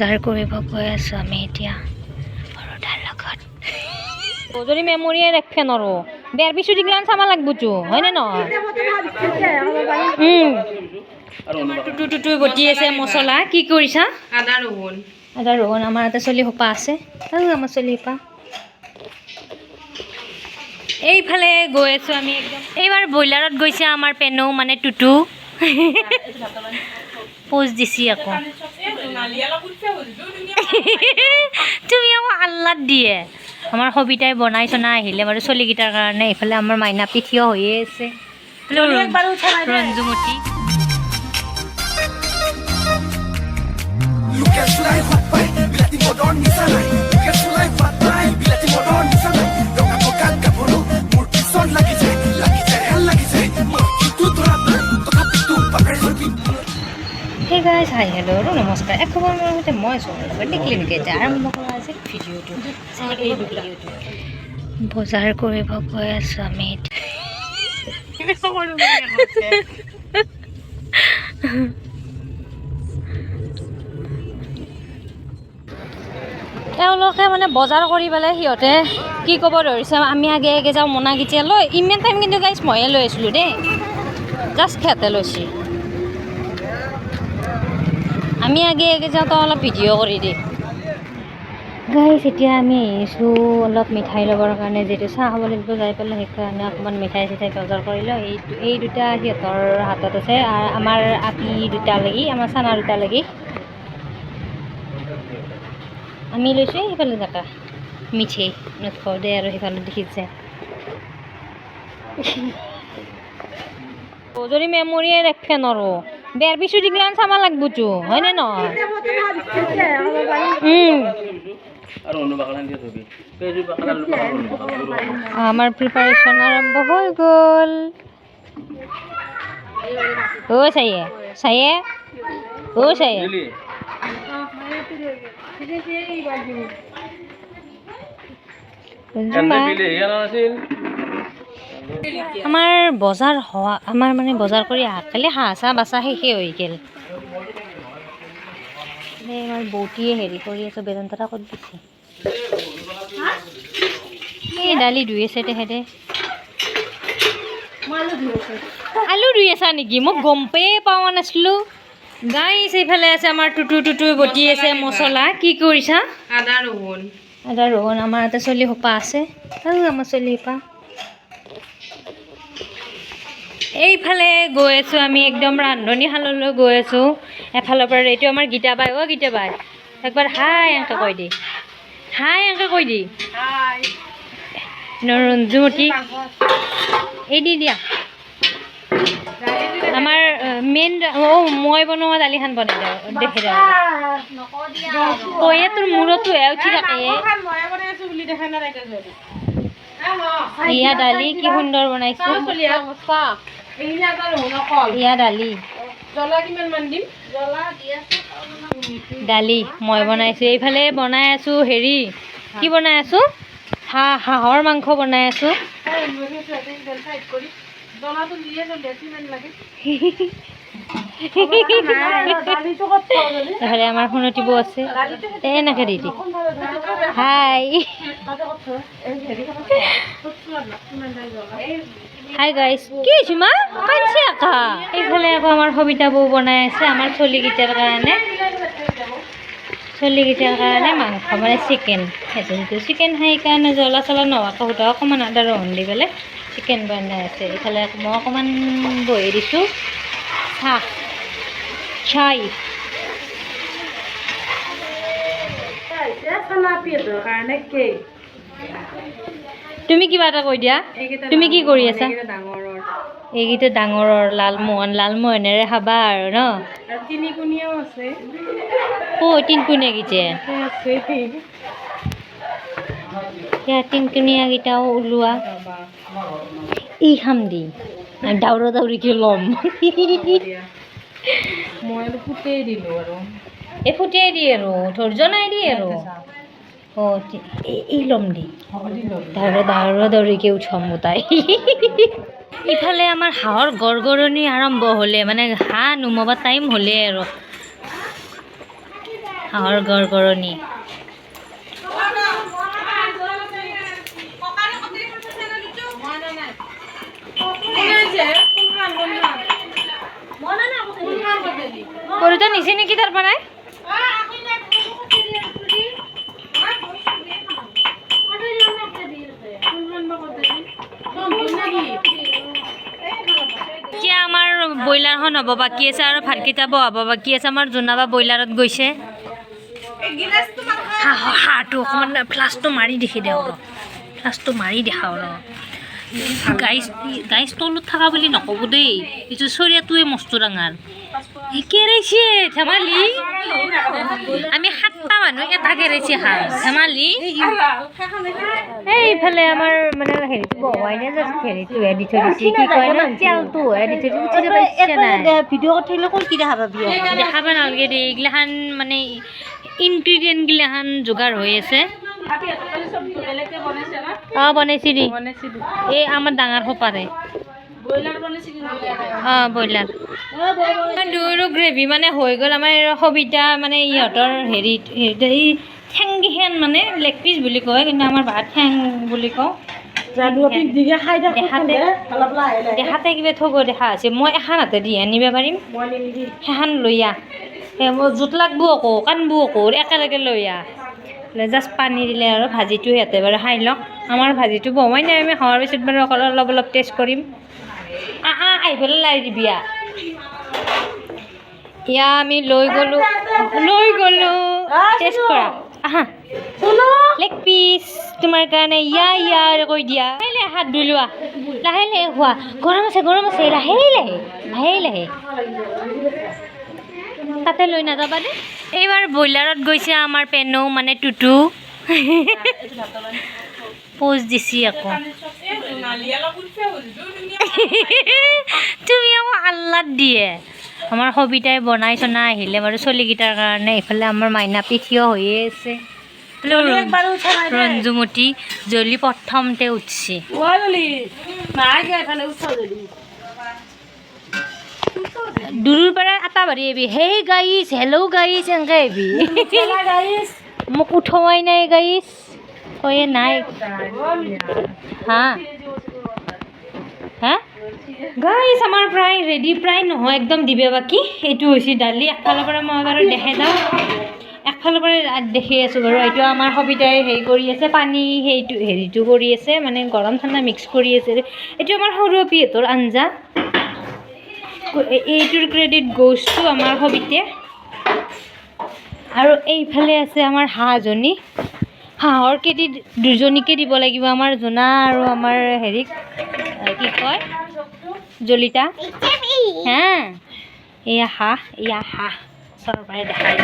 বজাৰ কৰিব গৈ আছোঁ আমি এতিয়া। ঘৰতাৰ লগত। যদি মেমৰিয়ে ৰাখিব নোৱাৰো বেৰ পিছু দিগলান চাব লাগবতো হয়নে নহয়? টুটু টুটু বটি আছে মছলা। কি কৰিছা? আদা ৰহুন। আদা ৰহুন আমাৰ ইয়াতে চলি সোপা আছে। আৰু আমাৰ চলি সোপা। এইফালে গৈ আছোঁ আমি একদম। এইবাৰ ব্ৰইলাৰত গৈছে আমাৰ পেনু মানে টুটু। পোজ দিছি আকৌ। তুমি আকৌ আল্লাত দিয়ে। আমাৰ সবিতাই বনাই চনাই আহিলে বাৰু চলিকেইটাৰ কাৰণে এইফালে আমাৰ মাইনা পিঠিও হৈয়ে আছে। ৰঞ্জুমতি। Lukas গাইজ হাই হেল্ল' আৰু নমস্কাৰ এখবৰ মোৰ মই চোৱাৰ লগত দেখিলে নেকি এতিয়া আৰম্ভ কৰা আজি ভিডিঅ'টো এই ভিডিঅ'টো বজাৰ কৰিব গৈ আছোঁ আমি তেওঁলোকে মানে বজাৰ কৰি পেলাই সিহঁতে কি ক'ব ধৰিছে আমি আগে আগে যাওঁ মোনা কেতিয়া লৈ। ইমান টাইম কিন্তু গাইজ ময়ে লৈ আছিলোঁ দেই। জাষ্ট সিহঁতে লৈছে। আমি আগে আগে যাওঁ তই অলপ ভিডিঅ' কৰি দে গাইজ এতিয়া আমি আহিছোঁ অলপ মিঠাই ল'বৰ কাৰণে। যিহেতু চাহ খাব লাগিব যাই পেলাই সেইকাৰণে অকণমান মিঠাই চিঠাই বজাৰ কৰি লওঁ। এই এই দুটা সিহঁতৰ হাতত আছে আৰু আমাৰ আপি দুটা লাগি আমাৰ চানা দুটা লাগি। আমি লৈছোঁ সেইফালে জাকা মিঠেই নথওঁ দে আৰু সেইফালে দেখিছে যদি মেমৰিয়ে ৰাখিব নোৱাৰো বেৰ পিছু দিগলান চাব লাগবতো হয়নে নহয় উম। আমাৰ প্ৰিপাৰেশ্যন আৰম্ভ হৈ গ'ল। অ' চায়ে চায়ে অ' চায়ে আমাৰ বজাৰ হোৱা আমাৰ মানে বজাৰ কৰি কালি হাঁহ চাহ বাচা শেষে হৈ গ'ল। আমাৰ বৌটিয়ে হেৰি কৰি আছে বেদান্তটা ক'ত দিছে? এই দালি ধুই আছে তেখেতে আলু ধুই আছা নেকি? মোক গম পায়ে পোৱা নাছিলোঁ। গাইছ এইফালে আছে আমাৰ টুটু টুটু বটি আছে মছলা। কি কৰিছা? আদা ৰহুন। আদা ৰহুন আমাৰ ইয়াতে চলি সোপা আছে। আৰু আমাৰ চলি সোপা এইফালে গৈ আছোঁ আমি একদম ৰান্ধনীশাললৈ গৈ আছোঁ এফালৰ পৰা এইটো আমাৰ গীতা বাই অ' গীতা বাই। একবাৰ হাই এনেকৈ কৈ দি। হাই এনেকৈ কৈ দি। ৰঞ্জুমতি এই দি দিয়া। আমাৰ মেইন অ' মই বনোৱা দালিখন বনাই দিওঁ দেখি কৈয়ে তোৰ মূৰতো হে উঠি থাকে। ইয়া দালি কি সুন্দৰ বনাইছোঁ। ইয়া দালি কিমান মান দালি মই বনাইছোঁ। এইফালে বনাই আছোঁ হেৰি কি বনাই আছোঁ? হাঁহ হাঁহৰ মাংস বনাই আছোঁ। এইফালে আমাৰ সোণতি আছে। এনেকৈ দি দি। হাই। হাই গাইছ কি হৈছে মা? কাঞ্চি আকা? এইফালে আকৌ আমাৰ সবিতা বৌ বনাই আছে আমাৰ চলিকেইটাৰ কাৰণে। চলিকেইটাৰ কাৰণে মাংস মানে চিকেন। সেইটো সেইটো চিকেন খাই কাৰণে জ্বলা চলা নোহোৱাকৈ সুধা অকণমান আদা ৰহুন দি পেলাই চিকেন বনাই আছে। এইফালে মই অকণমান বহি দিছোঁ। চাহ চাই। কাৰণে তুমি কিবা এটা কৈ দিয়া। তুমি কি কৰি আছা? এইকেইটা ডাঙৰৰ। লালমোহন লালমোহনেৰে খাবা আৰু ন? আৰু তিনি কোণীয়াও আছে। অ' তিনকুণীয়াকেইটা আছে। সেয়া তিনকুণীয়াকেইটাও ওলোৱা। ই খাম দি। দাউৰা দাউৰিকৈ ল'ম? মই ফুটেই দিলোঁ আৰু। এই ফুটিয়াই দিয়ে আৰু ধৈৰ্য নাই দিয়ে আৰু। অঁ তি- এই- এই ল'ম দি দাউৰা দাউৰা দাউৰিকৈ তাই। ইফালে আমাৰ হাঁহৰ গৰগৰণি আৰম্ভ হ'লে মানে হাঁহ নুমাব টাইম হ'লে আৰু হাঁহৰ গড়গড়নি। গৰুটো নিছে নেকি তাৰ পৰাই এতিয়া আমাৰ ব্ৰইলাৰখন হ'ব বাকী আছে আৰু ভাতকেইটা বহাব বাকী আছে আমাৰ জোনাবা ব্ৰইলাৰত গৈছে? হাঁহ হাঁহটো অকণমান ফ্লাছটো মাৰি দেখি দিওঁ অলপ ফ্লাছটো মাৰি দেখাওঁ, ৰ। গাইজ গাইজ তলত থকা বুলি নক'ব দেই। এইটো চৰিয়াটোৱে মস্ত ডাঙৰ। কেৰাইছে ধেমালি। আমি সাতটা মানুহ এটা কেৰাইছে হাঁহ ধেমালি। এই ইফালে আমাৰ মানে হেৰিটো বহুৱাই নে যে হেৰিটো দি থৈ দিছে কি কয় ন? তেলটো দি থৈ দিছে উঠি যাব ইচ্ছা নাই। ভিডিঅ' কৰি থাকিলে ক'ত কি দেখা পাবি দেখাব নালাগে দেই এইগিলাখান মানে ইনগ্ৰিডিয়েণ্ট গিলাখান যোগাৰ হৈ আছে। অঁ বনাইছি এই আমাৰ ডাঙৰ সোপাৰে। অঁ ব্ৰইলাৰ। দৈৰো গ্ৰেভি মানে হৈ গ'ল আমাৰ সবিতা মানে ইহঁতৰ হেৰিত এই ঠেংকেইখন মানে লেগ পিচ বুলি কয় কিন্তু আমাৰ ভাত ঠেং বুলি কওঁ। দেখাতে কিবা থগ দেখা আছে। মই এখন হাতে দি আনিব পাৰিম। সেইখন লৈ আহ। জোত লাগব আকৌ কান্দব আকৌ একেলগে লৈ আহ। জাষ্ট পানী দিলে আৰু ভাজিটো সিহঁতে বাৰু খাই লওক আমাৰ ভাজিটো বহোৱাই নাই আমি হোৱাৰ পিছত বাৰু অকল অলপ অলপ টেষ্ট কৰিম। আহ আহ আহি পেলাই লাই দিবি আহ ইয়া আমি লৈ গ'লোঁ লৈ গ'লোঁ। টেষ্ট কৰা। আহা। লেগ পিচ তোমাৰ কাৰণে ইয়া ইয়া কৈ দিয়া। লাহে লাহে হাত ধুই লোৱা। লাহে লাহে খোৱা গৰম আছে গৰম আছে। লাহে লাহে লাহে লাহে। তাতে লৈ নাযাবা দেই এইবাৰ ব্ৰইলাৰত গৈছে আমাৰ পেনু মানে টুটু। প'জ দিছি আকৌ। তুমি আকৌ আল্লাত দিয়ে। আমাৰ সবিতাই বনাই চনাই আহিলে বাৰু চলিকেইটাৰ কাৰণে। এইফালে আমাৰ মাইনা পিঠিও হৈয়ে আছে। ৰঞ্জুমতী জলি প্ৰথমতে উঠছে। দূৰৰ পৰা আটা বাঢ়ি আহিবি হেই গাইছ হেল্ল' গাইছ এনেকৈ আহিবি মোক উঠোৱাই নাই গাইছ কয়ে নাই। হা। হা? গাইছ আমাৰ প্ৰায় ৰেডি প্ৰায় নহয়, একদম দিবে বাকী। এইটো হৈছে দালি। একফালৰ পৰা মই বাৰু দেখাই যাওঁ একফালৰ পৰা দেখি আছোঁ বাৰু। এইটো আমাৰ সবিতাই হেৰি কৰি আছে, পানী হেৰিটো হেৰিটো কৰি আছে মানে গৰম ঠাণ্ডা মিক্স কৰি আছে। এইটো আমাৰ সৰু পিহঁতৰ আঞ্জা। এইটোৰ ক্ৰেডিট গ'জটো আমাৰ সবিতে আৰু এইফালে আছে আমাৰ হাঁহজনী। হাঁহৰ ক্ৰেডিট দুজনীকে দিব লাগিব আমাৰ জোনা আৰু আমাৰ হেৰিক কি কয়? জলিতা। হা, এয়া হাঁহ এয়া হাঁহ। ওচৰৰ পৰাই দেখাই।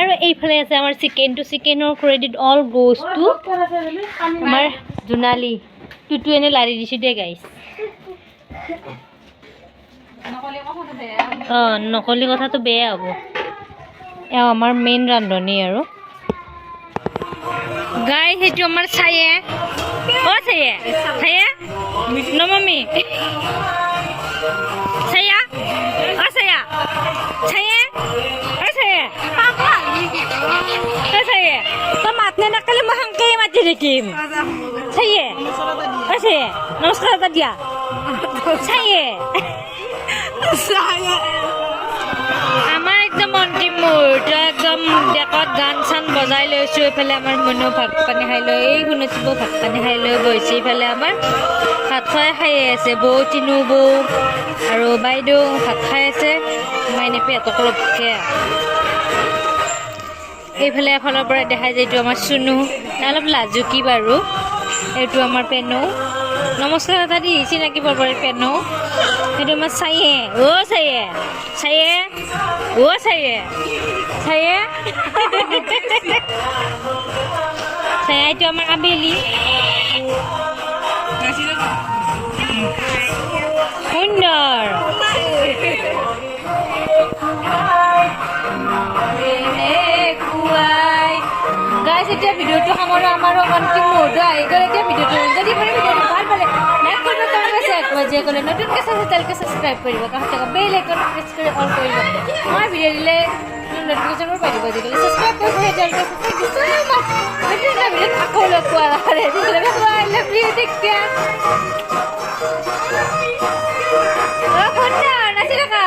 আৰু এইফালে আছে আমাৰ চিকেনটো চিকেনৰ ক্ৰেডিট অল গ'জটো আমাৰ জোনালী। টুটু এনে লাৰি দিছোঁ দে গাইছ অঁ, নকলি কথাটো বেয়া হ'ব। এওঁ আমাৰ মেইন ৰান্ধনী আৰু। গাই সেইটো আমাৰ চায়ে অ চায়ে চায়ে নমমি চায়া অ চায়া চায়ে অ চায়ে অ চায়ে তই মাত নেনাকালে মই সাংকেই মাতি থাকিম। চায়ে অ নমস্কাৰ এটা দিয়া। চায়ে আমাৰ একদম অন্তিম মুহূৰ্ত একদম ডেকত গান চান বজাই লৈছোঁ এইফালে আমাৰ মনো ভাত পানী খাই লৈ এই শুনিছোঁ বৌ ভাত পানী খাই লৈ বহিছে এইফালে আমাৰ ভাত খাই খায়ে আছে বৌ তিনু বৌ আৰু বাইদেউ ভাত খাই আছে মাইনে পেটক অলপকে এইফালে এফালৰ পৰা দেখাই যায় এইটো আমাৰ চুনু অলপ লাজুকী বাৰু এইটো আমাৰ পেনু। নমস্কাৰ এটা দি চিনাকি পাব পেনু? সেইটো আমাৰ চায়ে অ চায়ে চায়ে অ চায়ে চায়ে চায়ে এইটো আমাৰ আবেলি সুন্দৰ গাইছ এতিয়া ভিডিঅ'টো সামৰা আমাৰো অন্তিম মুহূৰ্ত আহি গ'ল এতিয়া ভিডিঅ'টো যদি মানে ভিডিঅ'টো যে ক'লে নতুনকৈ চাইছে তেওঁলোকে ছাবস্ক্ৰাইব কৰিব কাৰণ তেওঁলোকক বেল আইকনত প্ৰেছ কৰি অল কৰিব মই ভিডিঅ' দিলে নটিফিকেশ্যনবোৰ পাই দিব আজিকালি ছাবস্ক্ৰাইব কৰি সেই তেওঁলোকে ভিডিঅ'ত আকৌ লগ পোৱা নাৰে I love you take care নাচি থাকা